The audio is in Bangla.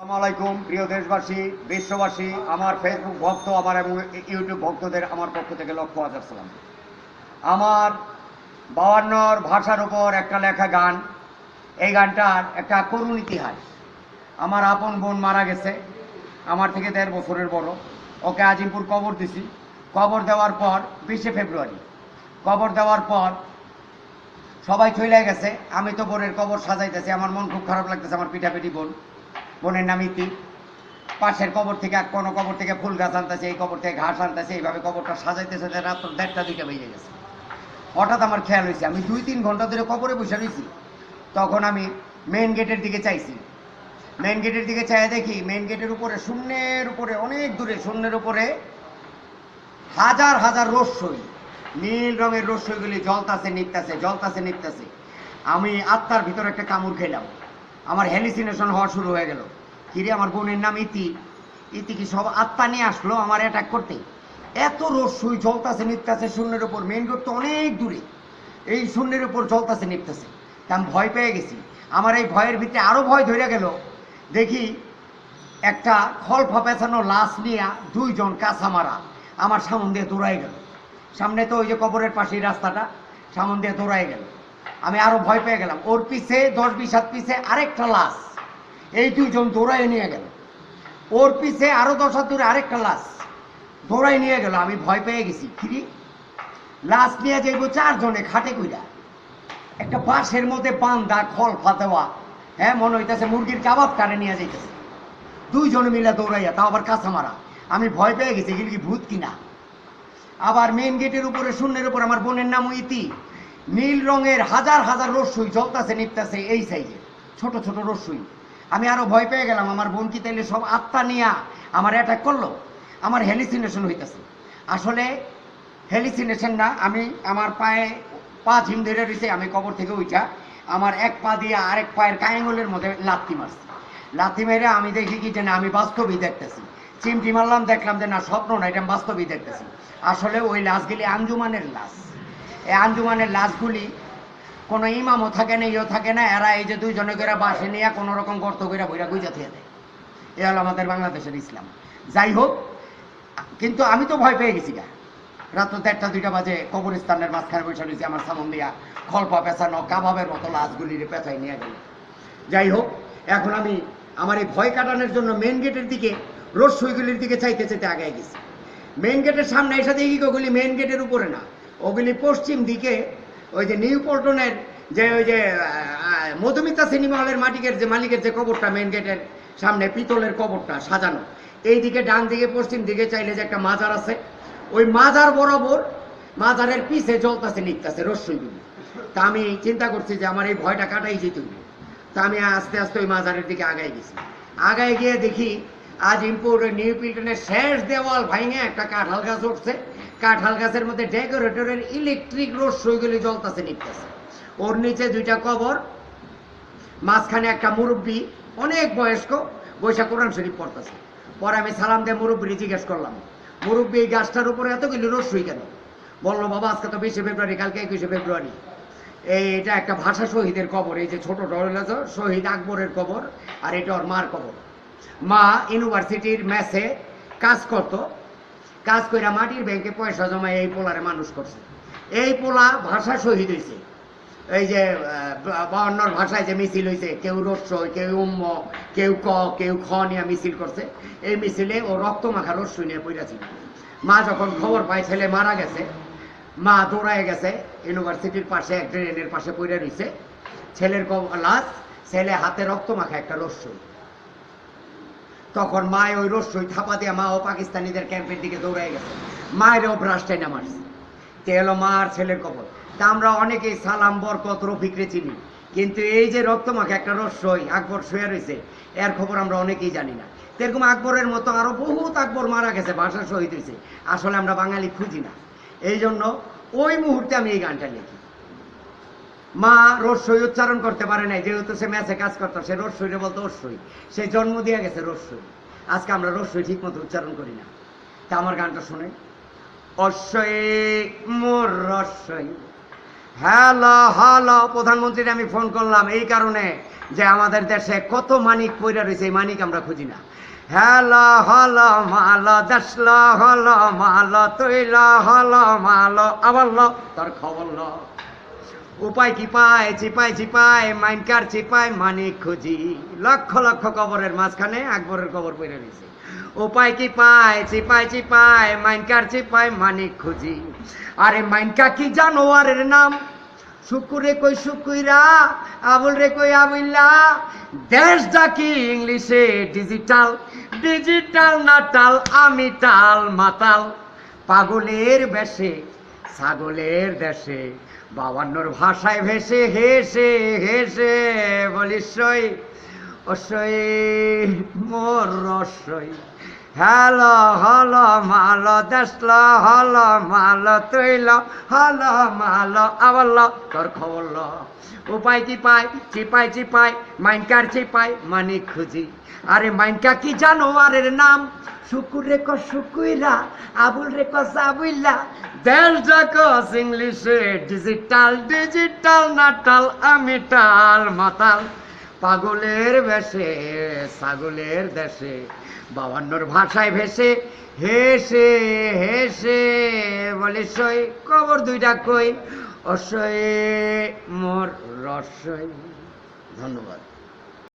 আসসালামাইকুম প্রিয় দেশবাসী, বিশ্ববাসী, আমার ফেসবুক ভক্ত, আমার এবং ইউটিউব ভক্তদের আমার পক্ষ থেকে লক্ষ হাজার সালাম। আমার বায়ান্নর ভাষার উপর একটা লেখা গান, এই গানটার একটা করুণ ইতিহাস। আমার আপন বোন মারা গেছে, আমার থেকে দেড় বছরের বড়। ওকে আজিমপুর কবর দিছি। কবর দেওয়ার পর বিশে ফেব্রুয়ারি, কবর দেওয়ার পর সবাই চলে গেছে। আমি তো বোনের কবর সাজাইতেছি, আমার মন খুব খারাপ লাগতেছে, আমার পিঠাপিঠি বোন। বোনের নাম ইতি। পাশের কবর থেকে এক কোনো কবর থেকে ফুল গাছ আনতেছে, এই কবর থেকে ঘাস আনতেছে, এইভাবে কবরটা সাজাইতেছে যে রাত দেড়টা দুইটা বেজে গেছে। হঠাৎ আমার খেয়াল হয়েছে, আমি দুই তিন ঘণ্টা ধরে কবরে বসে রয়েছি। তখন আমি মেন গেটের দিকে চাইছি। মেন গেটের দিকে চাই দেখি মেন গেটের উপরে, শূন্যের উপরে, অনেক দূরে, শূন্যের উপরে হাজার হাজার রস্যই নীল রঙের রস্যইগুলি জলতাছে নিপতাছে জলতাছে নিপতাছে। আমি আত্মার ভিতরে একটা কামড় খেলাম। আমার হ্যালিসিনেশন হওয়া শুরু হয়ে গেল। কিরে আমার বোনের নাম ইতি। ইতি কি সব আত্মা নিয়ে আসলো আমার অ্যাটাক করতে? এত রস্যই জলতাছে নিপতাছে শূন্যের উপর। মেন গেট তো অনেক দূরে। এই শূন্যের উপর জলতাছে নিপতাছে। তা আমি ভয় পেয়ে গেছি। আমার এই ভয়ের ভিতরে আরও ভয় ধরে গেল। দেখি একটা খলফা পেঁচানো লাশ নিয়ে দুইজন কাঁচা মারা আমার সামন দিয়ে দৌড়াই গেল। সামনে তো ওই যে কবরের পাশেই রাস্তাটা, সামন দিয়ে দৌড়াই গেল। আমি আরও ভয় পেয়ে গেলাম। ওর পিছে, দশ বিশ হাত পিছে আরেকটা লাশ। এই দুইজন দৌড়াই নিয়ে গেল। ওর পিছে আরও দশ হাত দূরে আরেকটা লাশ। দৌড়াই নিয়ে গেল, আমি ভয় পেয়ে গেছি। ফিরি। লাশ নিয়ে যাইব চারজনে খাটে কইরা। একটা বাঁশের মধ্যে বান্দা খল ফাতেওয়া হ্যাঁ মনে হইতেছে মুরগির কাবাব টানে নিয়ে যাইতেছে। দুইজনে মিলে দৌড়াইয়া, তাও আবার কাঁচা মারা। আমি ভয় পেয়ে গেছি, এগুলি কি ভূত কিনা? আবার মেন গেটের উপরে, শূন্যের উপর আমার বোনের নাম ইতি। নীল রঙের হাজার হাজার রস্যই জ্বলতাছে, নিপতাছে এই সাইজে ছোট ছোট রস্যই আমি আরও ভয় পেয়ে গেলাম, আমার বোন কি তাইলে সব আত্মা নিয়া আমার অ্যাটাক করল? আমার হ্যালিসিনেশন হইতেছে। আসলে হ্যালিসিনেশন না, আমি আমার পায়ে পা ঝিম ধরে রয়েছে আমি কবর থেকে উঠা আমার এক পা দিয়ে আরেক পায়ের কায়েঙ্গলের মধ্যে লাত্তি মারছি। লাথি মেরে আমি দেখি কি যে না আমি বাস্তবই দেখতেছি। চিমটি মারলাম, দেখলাম যে না, স্বপ্ন না, এটা বাস্তবই দেখতেছি। আসলে ওই লাশগুলি আঞ্জুমানের লাশ। এই আঞ্জুমানের লাশগুলি কোনো ইমামও থাকে না, ইও থাকে না, এরা এই যে দুইজনে করে বাসে নিয়ে কোনো রকম গর্ত করে বইরা গুইজা থেকে দেয়। এ হলো আমাদের বাংলাদেশের ইসলাম। যাই হোক, কিন্তু আমি তো ভয় পেয়ে গেছি গা। রাত দেড়টা, দুইটা বাজে, কবরস্থানের মাঝখানে বসে রয়েছি আমার সামন দিয়া। খলপা পেঁচানো কাবাবের মতো লাশগুলির পেঁচাই নিয়ে গেল। যাই হোক, এখন আমি আমার এই ভয় কাটানোর জন্য মেন গেটের দিকে রসইগুলির দিকে চাইতে চাইতে আগে গেছি। মেন গেটের সামনে এসে দেখি ওগুলি মেন গেটের উপরে না। ওগুলি পশ্চিম দিকে ওই যে নিউ পল্টনের যে ওই যে মধুমিতা সিনেমা হলের মাটিকের যে মালিকের যে কবরটা মেন গেটের সামনে, পিতলের কবরটা সাজানো। এই দিকে ডান দিকে, পশ্চিম দিকে চাইলে যে একটা মাজার আছে, ওই মাজার বরাবর মাজারের পিছে জ্বলতাছে নিকতাছে রস্যইগুলি তা আমি চিন্তা করছি যে আমার এই ভয়টা কাটাই যেতে তা আমি আস্তে আস্তে ওই মাজারের দিকে আগায় গেছি। আগায় গিয়ে দেখি আজ ইম্পোর্ট নিউ পিল্টনের শেষ দেওয়াল ভাঙে একটা কাঁঠাল গাছ উঠছে। কাঁঠাল গাছের মধ্যে ডেকোরেটরের ইলেকট্রিক রোড রস্যইগুলি জ্বলতাছে নিকতাছে ওর নিচে দুইটা কবর, মাঝখানে একটা মুরব্বী, অনেক বয়স্ক, বৈশাখ কোরআন শরীফ পড়তেছে। পরে আমি সালাম দিয়ে মুরব্বী জিজ্ঞেস করলাম, মুরব্বী, এই গাছটার উপরে এতগুলি রস্যই কেন? বলল, বাবা, আজকে তো বিশে ফেব্রুয়ারি, কালকে একুশে ফেব্রুয়ারি। এই এটা একটা ভাষা শহীদের কবর, এই যে ছোট শহীদ আকবরের কবর, আর এটা ওর মার কবর। মা ইউনিভার্সিটির মেসে কাজ করত কাজ কইরা মাটির ব্যাংকে পয়সা জমায় এই পোলারে মানুষ করছে। এই পোলা ভাষা শহীদ হয়েছে এই যে আহ, বায়ান্নর ভাষায় যে মিছিল হয়েছে কেউ রস্যই কেউ উম্ম কেউ ক কেউ খ নিয়ে মিছিল করছে। এই মিছিলে ও রক্ত মাখা রস্যই নিয়ে পড়েছিল মা যখন খবর পায় ছেলে মারা গেছে মা দৌড়ায় গেছে ইউনিভার্সিটির পাশে এক ড্রেনের পাশে পড়ে রয়েছে ছেলের লাশ ছেলে হাতে রক্ত মাখা একটা রস্যই তখন মায় ওই রস্যই থাপা দিয়ে মা ও পাকিস্তানিদের ক্যাম্পের দিকে দৌড়ায় গেছে। মায়ের ও ব্রাশটাই নামারছে। তে হলো মা আর ছেলের কবর। তা আমরা অনেকেই সালাম, বরকত, রফিকরে চিনি। কিন্তু এই যে রক্তমাখা একটা রস্যই আকবর শুয়ে রয়েছে, এর খবর আমরা অনেকেই জানি না। এরকম আকবরের মতো আরও বহুত আকবর মারা গেছে, ভাষা শহীদ হয়েছে। আসলে আমরা বাঙালি খুঁজি না। এই জন্য ওই মুহূর্তে আমি এই গানটা লিখি। মা রস্যই উচ্চারণ করতে পারে নাই, যেহেতু সে ম্যাচে কাজ করতো, সে রস্যইরে বলতো রস্যই সে জন্ম দিয়ে গেছে রস্যই আজকে আমরা রস্যই ঠিক মতো উচ্চারণ করি না। তা আমার গানটা শুনে অশ্বই মোর রস্যই হ্যালো হ্যালো, প্রধানমন্ত্রীর আমি ফোন করলাম এই কারণে যে আমাদের দেশে কত মানিক পইরা রয়েছে এই মানিক আমরা খুঁজি না। হ্যালো হলো মাল, দেশল, হলো, মাল, তৈল, হলো, মাল আবার ল তোর খবর ল উপায় কি পায় চিপাই চিপাই মাইনকার চিপাই মানিক খুঁজি। লক্ষ লক্ষ কবরের মাঝখানে আকবরের কবর পড়ে রয়েছে উপায় কি পায় চিপাই চিপাই মাইনকার চিপাই মানিক খুঁজি। আরে মাইনকা কি জানোয়ারের নাম? শুকুরে কই শুকুইরা আবুল রে কই আবুল্লা দেশ ডাকি ইংলিশে ডিজিটাল ডিজিটাল না টাল, আমি টাল মাতাল। পাগলের বেশে, ছাগলের দেশে। বাবান্নর ভাষায় ভেসে হেসে হেসে বলিস সই অসই মোর রসই হ্যালো হল, মাল, দেশল, হল, মাল তৈল হল, মাল আবার ল তোর খবর ল। উপায় কি পাই, চিপাই চিপাই, মাইনকার চিপাই মানিক খুঁজি। আরে মাইনকা কি জানো, আরের নাম? শুকুর রে ক শুকুইরা, আবুল রে ক সাবুইলা দেশ ডাকস ইংলিশে, ডিজিটাল ডিজিটাল, নাটাল আমি টাল মাতাল। পাগলের বেশে, ছাগলের দেশে, বাবান্নর ভাষায় ভেসে, হেসে হেসে বলে, সই, কবর দুইটা কই? অসয়ে মোর রসই। ধন্যবাদ।